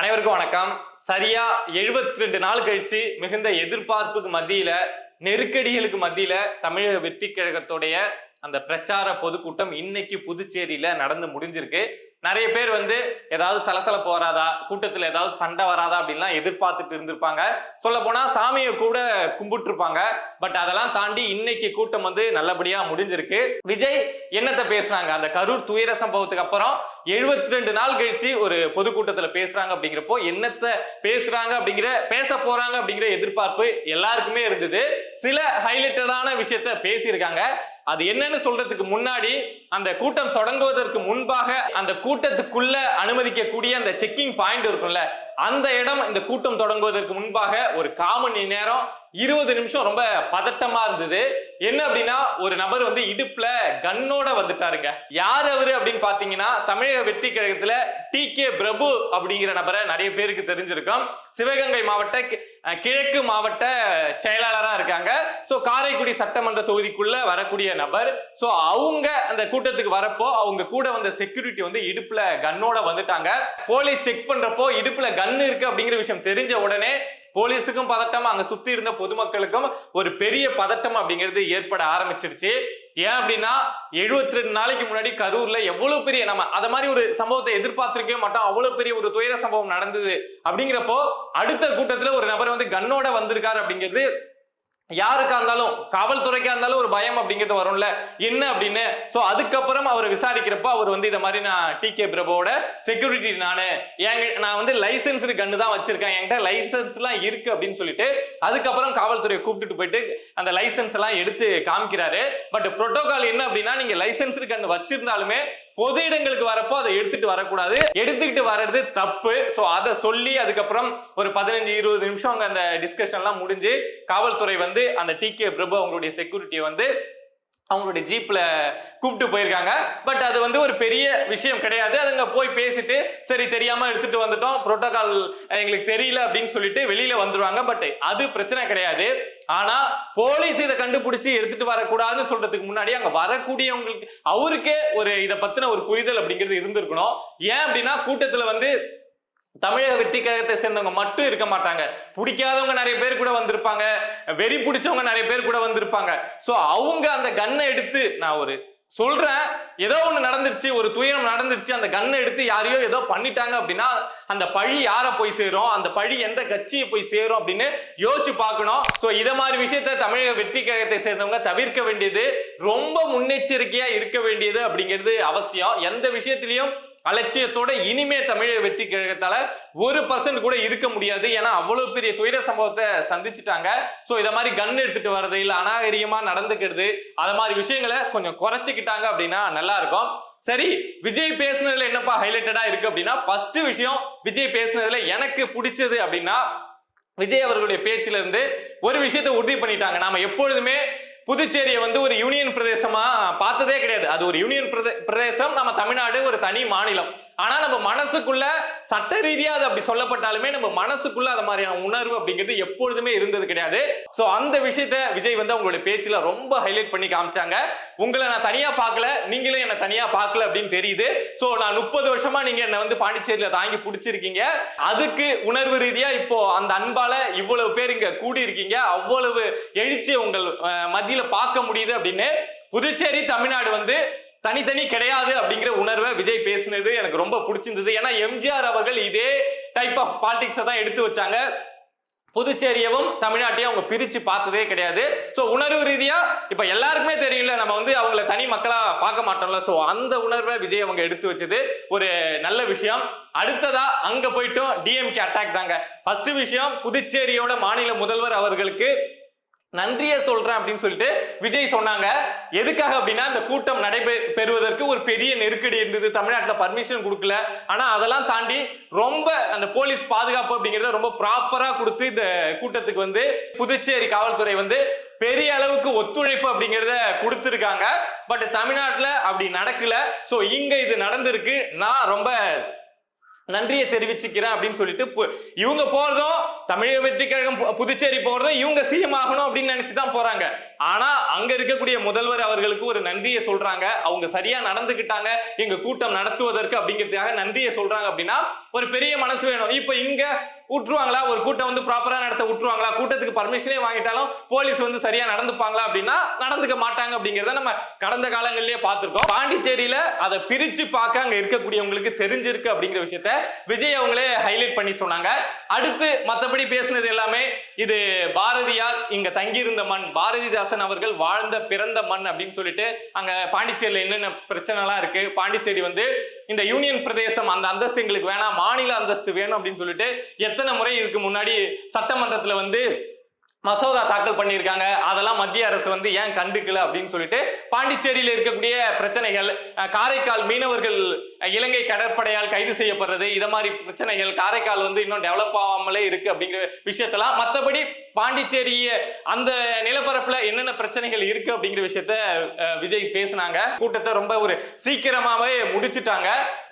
அனைவருக்கும் வணக்கம். சரியா 72 ரெண்டு நாள் கழிச்சு மிகுந்த எதிர்பார்ப்புக்கு மத்தியில நெருக்கடிகளுக்கு மத்தியில தமிழக வெற்றி கழகத்துடைய அந்த பிரச்சார பொதுக்கூட்டம் இன்னைக்கு புதுச்சேரியில நடந்து முடிஞ்சிருக்கு. நிறைய பேர் வந்து ஏதாவது சலசலப்பு வராதா? கூட்டத்துல ஏதாவது சண்டை வராதா? அப்படின்லாம் எதிர்பார்த்துட்டு இருந்திருப்பாங்க. சொல்ல போனா சாமியை கூட கும்பிட்டு இருப்பாங்க பட் அதெல்லாம் தாண்டி இன்னைக்கு கூட்டம் வந்து நல்லபடியா முடிஞ்சிருக்கு. விஜய் என்னத்தை பேசுறாங்க? அந்த கரூர் துயர சம்பவத்துக்கு அப்புறம் 72 ரெண்டு நாள் கழிச்சு ஒரு பொதுக்கூட்டத்துல பேசுறாங்க அப்படிங்கிறப்போ என்னத்தை பேசுறாங்க அப்படிங்கிற பேச போறாங்க அப்படிங்கிற எதிர்பார்ப்பு எல்லாருக்குமே இருந்தது. சில ஹைலைட்டடான விஷயத்த பேசியிருக்காங்க. அது என்னன்னு சொல்றதுக்கு முன்னாடி அந்த கூட்டம் தொடங்குவதற்கு முன்பாக அந்த கூட்டத்துக்குள்ள அனுமதிக்கக்கூடிய அந்த செக்கிங் பாயிண்ட் இருக்கும்ல அந்த இடம் இந்த கூட்டம் தொடங்குவதற்கு முன்பாக ஒரு காமணி நேரம் இருபது நிமிஷம் ரொம்ப பதட்டமா இருந்தது. என்ன அப்படின்னா ஒரு நபர் வந்து இடுப்புல கன்னோட வந்துட்டாருங்க. யார் அவரு அப்படின்னு பாத்தீங்கன்னா தமிழக வெற்றி கழகத்துல டி கே பிரபு அப்படிங்கிற நபரை நிறைய பேருக்கு தெரிஞ்சிருக்கோம். சிவகங்கை மாவட்ட கிழக்கு மாவட்ட செயலாளராக இருக்காங்க. ஸோ காரைக்குடி சட்டமன்ற தொகுதிக்குள்ள வரக்கூடிய நபர். ஸோ அவங்க அந்த கூட்டத்துக்கு வரப்போ அவங்க கூட வந்த செக்யூரிட்டி வந்து இடுப்புல கன்னோட வந்துட்டாங்க. போலீஸ் செக் பண்றப்போ இடுப்புல கன் இருக்கு அப்படிங்கிற விஷயம் தெரிஞ்ச உடனே போலீஸுக்கும் பதட்டம் அங்க சுத்தி இருந்த பொதுமக்களுக்கும் ஒரு பெரிய பதட்டம் அப்படிங்கிறது ஏற்பட ஆரம்பிச்சிருச்சு. ஏன் அப்படின்னா 72 ரெண்டு நாளைக்கு முன்னாடி கரூர்ல எவ்வளவு பெரிய நம்ம அத மாதிரி ஒரு சம்பவத்தை எதிர்பார்த்திருக்கவே மாட்டோம். அவ்வளவு பெரிய ஒரு துயர சம்பவம் நடந்தது. அப்படிங்கிறப்போ அடுத்த கூட்டத்துல ஒரு நபர் வந்து கண்ணோட வந்திருக்காரு அப்படிங்கிறது யாருக்கா இருந்தாலும் காவல்துறைக்கா இருந்தாலும் ஒரு பயம் அப்படிங்கிறது வரும்ல. என்ன அப்படின்னு? சோ அதுக்கப்புறம் அவர் விசாரிக்கிறப்ப அவர் வந்து இதை மாதிரி நான் டி கே பிரபுவோட செக்யூரிட்டி நானு எங்க நான் வந்து லைசன்ஸ்டு கண்ணு தான் வச்சிருக்கேன். என்கிட்ட லைசன்ஸ் எல்லாம் இருக்கு அப்படின்னு சொல்லிட்டு அதுக்கப்புறம் காவல்துறையை கூப்பிட்டுட்டு போயிட்டு அந்த லைசன்ஸ் எல்லாம் எடுத்து காமிக்கிறாரு. பட் புரோட்டோகால் என்ன அப்படின்னா நீங்க லைசன்ஸ்டு கண்ணு வச்சிருந்தாலுமே பொது இடங்களுக்கு வரப்போ அதை எடுத்துட்டு வரக்கூடாது. எடுத்துக்கிட்டு வர்றது தப்பு. சோ அதை சொல்லி அதுக்கப்புறம் ஒரு பதினஞ்சு இருபது நிமிஷம் அங்க அந்த டிஸ்கஷன் எல்லாம் முடிஞ்சு காவல்துறை வந்து அந்த டி கே பிரபு அவங்களுடைய செக்யூரிட்டியை வந்து அவங்களுடைய ஜீப்ல கூப்பிட்டு போயிருக்காங்க. பட் அது வந்து ஒரு பெரிய விஷயம் கிடையாது. அதுங்க போய் பேசிட்டு சரி தெரியாம எடுத்துட்டு வந்துட்டோம். புரோட்டோகால் எங்களுக்கு தெரியல அப்படின்னு சொல்லிட்டு வெளியில வந்துருவாங்க. பட் அது பிரச்சனை கிடையாது. ஆனா போலீஸ் இதை கண்டுபிடிச்சு எடுத்துட்டு வரக்கூடாதுன்னு சொல்றதுக்கு முன்னாடி அங்க வரக்கூடியவங்களுக்கு அவருக்கே ஒரு இதை பத்தின ஒரு புரிதல் அப்படிங்கிறது இருந்திருக்கணும். ஏன் அப்படின்னா கூட்டத்துல வந்து தமிழக வெற்றி கழகத்தை சேர்ந்தவங்க மட்டும் இருக்க மாட்டாங்க. பிடிக்காதவங்க நிறைய பேர் கூட வந்திருப்பாங்க. வெறி பிடிச்சவங்க நிறைய பேர் கூட வந்திருப்பாங்க. சோ அவங்க அந்த கன்னை எடுத்து நான் ஒரு சொல்றேன். ஏதோ ஒண்ணு நடந்துருச்சு ஒரு துயரம் நடந்துருச்சு அந்த கன்னை எடுத்து யாரையோ ஏதோ பண்ணிட்டாங்க அப்படின்னா அந்த பழி யார போய் சேரும்? அந்த பழி எந்த கட்சியை போய் சேரும் அப்படின்னு யோசிச்சு பார்க்கணும். சோ இத மாதிரி விஷயத்த தமிழக வெற்றி கழகத்தை சேர்ந்தவங்க தவிர்க்க வேண்டியது ரொம்ப முன்னெச்சரிக்கையா இருக்க வேண்டியது அப்படிங்கிறது அவசியம். எந்த விஷயத்திலையும் அலட்சியத்தோட இனிமே தமிழக வெற்றி கழகத்தால ஒரு பர்சன்ட் கூட இருக்க முடியாது. ஏன்னா அவ்வளவு பெரிய துயர சம்பவத்தை சந்திச்சுட்டாங்க. சோ இத மாதிரி கன் எடுத்துட்டு வர்றது இல்ல அநாகரிகமா நடந்துக்கிறது அத மாதிரி விஷயங்களை கொஞ்சம் குறைச்சிக்கிட்டாங்க அப்படின்னா நல்லா இருக்கும். சரி விஜய் பேசுனதுல என்னப்பா ஹைலைட்டடா இருக்கு அப்படின்னா ஃபர்ஸ்ட் விஷயம் விஜய் பேசுனதுல எனக்கு பிடிச்சது அப்படின்னா விஜய் அவர்களுடைய பேச்சுல இருந்து ஒரு விஷயத்தை உறுதி பண்ணிட்டாங்க. நாம எப்பொழுதுமே புதுச்சேரியை வந்து ஒரு யூனியன் பிரதேசமா பார்த்ததே கிடையாது. அது ஒரு யூனியன் பிரதே- பிரதேசம் நம்ம தமிழ்நாடு ஒரு தனி மாநிலம். ஆனா நம்ம மனசுக்குள்ள சட்ட ரீதியா அது அப்படி சொல்லப்பட்டாலுமே நம்ம மனசுக்குள்ள அது மாதிரியான உணர்வு அப்படிங்கிறது எப்பொழுதுமே இருந்தது கிடையாது. சோ அந்த விஷயத்த விஜய் வந்து அவங்களுடைய பேச்சுல ரொம்ப ஹைலைட் பண்ணி காமிச்சாங்க. உங்களை நான் தனியா பார்க்கல நீங்களும் என்ன தனியா பார்க்கல அப்படின்னு தெரியுது. சோ நான் முப்பது வருஷமா நீங்க என்ன வந்து பாண்டிச்சேரியில தாங்கி பிடிச்சிருக்கீங்க. அதுக்கு உணர்வு ரீதியா இப்போ அந்த அன்பால இவ்வளவு பேர் இங்க கூடி இருக்கீங்க அவ்வளவு எழுச்சி உங்கள் அஹ், மத்தியில பார்க்க முடியுது அப்படின்னு புதுச்சேரி தமிழ்நாடு வந்து தனித்தனி கிடையாது அப்படிங்கிற உணர்வை விஜய் பேசினது எனக்கு ரொம்ப பிடிச்சிருந்தது. ஏன்னா எம்ஜிஆர் அவர்கள் இதே டைப் ஆஃப் பாலிடிக்ஸை தான் எடுத்து வச்சாங்க. புதுச்சேரியவும் தமிழ்நாட்டையும் அவங்க பிரிச்சு பார்த்ததே கிடையாது. சோ உணர்வு ரீதியா இப்ப எல்லாருக்குமே தெரியல நம்ம வந்து அவங்கள தனி மக்களா பார்க்க மாட்டோம்ல. சோ அந்த உணர்வை விஜய் அவங்க எடுத்து வச்சது ஒரு நல்ல விஷயம். அடுத்ததா அங்க போயிட்டும் டிஎம்கே அட்டாக் தாங்க. ஃபர்ஸ்ட் விஷயம் புதுச்சேரியோட மாநில முதல்வர் அவர்களுக்கு நன்றியை சொல்றேன் அப்படின்னு சொல்லிட்டு விஜய் சொன்னாங்க. எதுக்காக அப்படின்னா இந்த கூட்டம் நடைபெறுவதற்கு ஒரு பெரிய நெருக்கடி இருந்தது. தமிழ்நாட்டில் பர்மிஷன் கொடுக்கல. ஆனா அதெல்லாம் தாண்டி ரொம்ப அந்த போலீஸ் பாதுகாப்பு அப்படிங்கறத ரொம்ப ப்ராப்பரா கொடுத்து இந்த கூட்டத்துக்கு வந்து புதுச்சேரி காவல்துறை வந்து பெரிய அளவுக்கு ஒத்துழைப்பு அப்படிங்கிறத கொடுத்துருக்காங்க. பட் தமிழ்நாட்டில் அப்படி நடக்கல. ஸோ இங்க இது நடந்திருக்கு. நான் ரொம்ப நன்றியை தெரிவிச்சுக்கிறேன் அப்படின்னு சொல்லிட்டு இவங்க போறதும் தமிழக வெற்றி கழகம் பு- புதுச்சேரி போறதும் இவங்க சிஎம் ஆகணும் அப்படின்னு நினைச்சுதான் போறாங்க. ஆனா அங்க இருக்கக்கூடிய முதல்வர் அவர்களுக்கு ஒரு நன்றியை சொல்றாங்க. அவங்க சரியா நடந்துகிட்டாங்க. எங்க கூட்டம் நடத்துவதற்கு அப்படிங்கிறதுக்காக நன்றியை சொல்றாங்க அப்படின்னா ஒரு பெரிய மனசு வேணும். இப்ப இங்க விட்டுருவாங்களா ஒரு கூட்டம் வந்து ப்ராப்பராக நடத்த விட்டுருவாங்களா கூட்டத்துக்கு பர்மிஷனே வாங்கிட்டாலும் போலீஸ் வந்து சரியா நடந்துப்பாங்களா அப்படின்னா நடந்துக்க மாட்டாங்க அப்படிங்கிறத நம்ம கடந்த காலங்களிலேயே பார்த்துருக்கோம். பாண்டிச்சேரியில அதை பிரிச்சு பார்க்க அங்க இருக்கக்கூடியவங்களுக்கு தெரிஞ்சிருக்கு அப்படிங்கிற விஷயத்த விஜய் அவங்களே ஹைலைட் பண்ணி சொன்னாங்க. அடுத்து மற்றபடி பேசுனது எல்லாமே இது பாரதியார் இங்க தங்கியிருந்த மண் பாரதிதாசன் அவர்கள் வாழ்ந்த பிறந்த மண் அப்படின்னு சொல்லிட்டு அங்க பாண்டிச்சேரியில என்னென்ன பிரச்சனைலாம் இருக்கு? பாண்டிச்சேரி வந்து இந்த யூனியன் பிரதேசம் அந்த அந்தஸ்து எங்களுக்கு வேணாம் மாநில அந்தஸ்து வேணும் அப்படின்னு சொல்லிட்டு எத்தனை முறை இதுக்கு முன்னாடி சட்டமன்றத்துல வந்து மசோதா தாக்கல் பண்ணியிருக்காங்க? அதெல்லாம் மத்திய அரசு வந்து ஏன் கண்டுக்கல அப்படின்னு சொல்லிட்டு பாண்டிச்சேரியில் இருக்கக்கூடிய பிரச்சனைகள் காரைக்கால் மீனவர்கள் இலங்கை கடற்படையால் கைது செய்யப்படுறது இத மாதிரி பிரச்சனைகள் காரைக்கால் வந்து இன்னும் டெவலப் ஆகாமலே இருக்கு அப்படிங்கிற விஷயத்தெல்லாம் மற்றபடி பாண்டிச்சேரிய அந்த நிலப்பரப்புல என்னென்ன பிரச்சனைகள் இருக்கு அப்படிங்கிற விஷயத்த விஜய் பேசினாங்க. கூட்டத்தை ரொம்ப ஒரு சீக்கிரமாவே முடிச்சிட்டாங்க.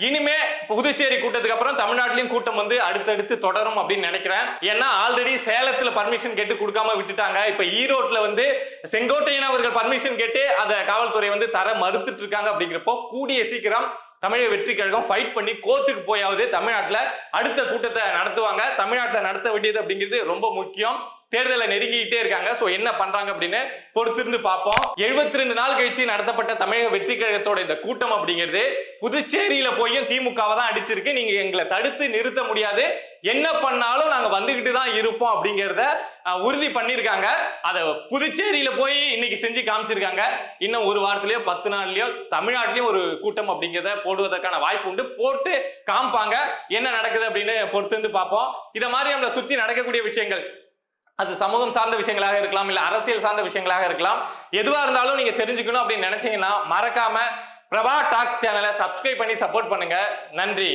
இனிமே புதுச்சேரி கூட்டத்துக்கு அப்புறம் தமிழ்நாட்டிலையும் கூட்டம் வந்து அடுத்தடுத்து தொடரும் அப்படின்னு நினைக்கிறேன். ஏன்னா ஆல்ரெடி சேலத்துல பர்மிஷன் கேட்டு கொடுக்காம விட்டுட்டாங்க. இப்ப ஈரோட்ல வந்து செங்கோட்டையன் அவர்கள் பர்மிஷன் கேட்டு அதை காவல்துறை வந்து தர மறுத்துட்டு இருக்காங்க அப்படிங்கிறப்போ கூடிய சீக்கிரம் தமிழக வெற்றி கழகம் ஃபைட் பண்ணி கோர்ட்டுக்கு போயாவது தமிழ்நாட்டில் அடுத்த கூட்டத்தை நடத்துவாங்க. தமிழ்நாட்டில் நடத்த வேண்டியது அப்படிங்கிறது ரொம்ப முக்கியம். தேர்தலை நெருங்கிக்கிட்டே இருக்காங்க. ஸோ என்ன பண்றாங்க அப்படின்னு பொறுத்திருந்து பார்ப்போம். 72 ரெண்டு நாள் கழிச்சு நடத்தப்பட்ட தமிழக வெற்றி கழகத்தோட இந்த கூட்டம் அப்படிங்கிறது புதுச்சேரியில போயும் திமுகவை தான் அடிச்சிருக்கு. நீங்க எங்களை தடுத்து நிறுத்த முடியாது. என்ன பண்ணாலும் நாங்க வந்துகிட்டு தான் இருப்போம் அப்படிங்கிறத உறுதி பண்ணியிருக்காங்க. அதை புதுச்சேரியில போய் இன்னைக்கு செஞ்சு காமிச்சிருக்காங்க. இன்னும் ஒரு வாரத்திலயோ பத்து நாள்லயோ தமிழ்நாட்டிலயும் ஒரு கூட்டம் அப்படிங்கிறத போடுவதற்கான வாய்ப்பு உண்டு. போட்டு காமிப்பாங்க. என்ன நடக்குது அப்படின்னு பொறுத்திருந்து பார்ப்போம். இதை மாதிரி நம்மளை சுத்தி நடக்கக்கூடிய விஷயங்கள். அது சமூகம் சார்ந்த விஷயங்களாக இருக்கலாம் இல்ல அரசியல் சார்ந்த விஷயங்களாக இருக்கலாம். எதுவா இருந்தாலும் நீங்க தெரிஞ்சுக்கணும் அப்படின்னு நினைச்சீங்கன்னா மறக்காம பிரபா டாக் சேனலை சப்ஸ்கிரைப் பண்ணி சப்போர்ட் பண்ணுங்க. நன்றி.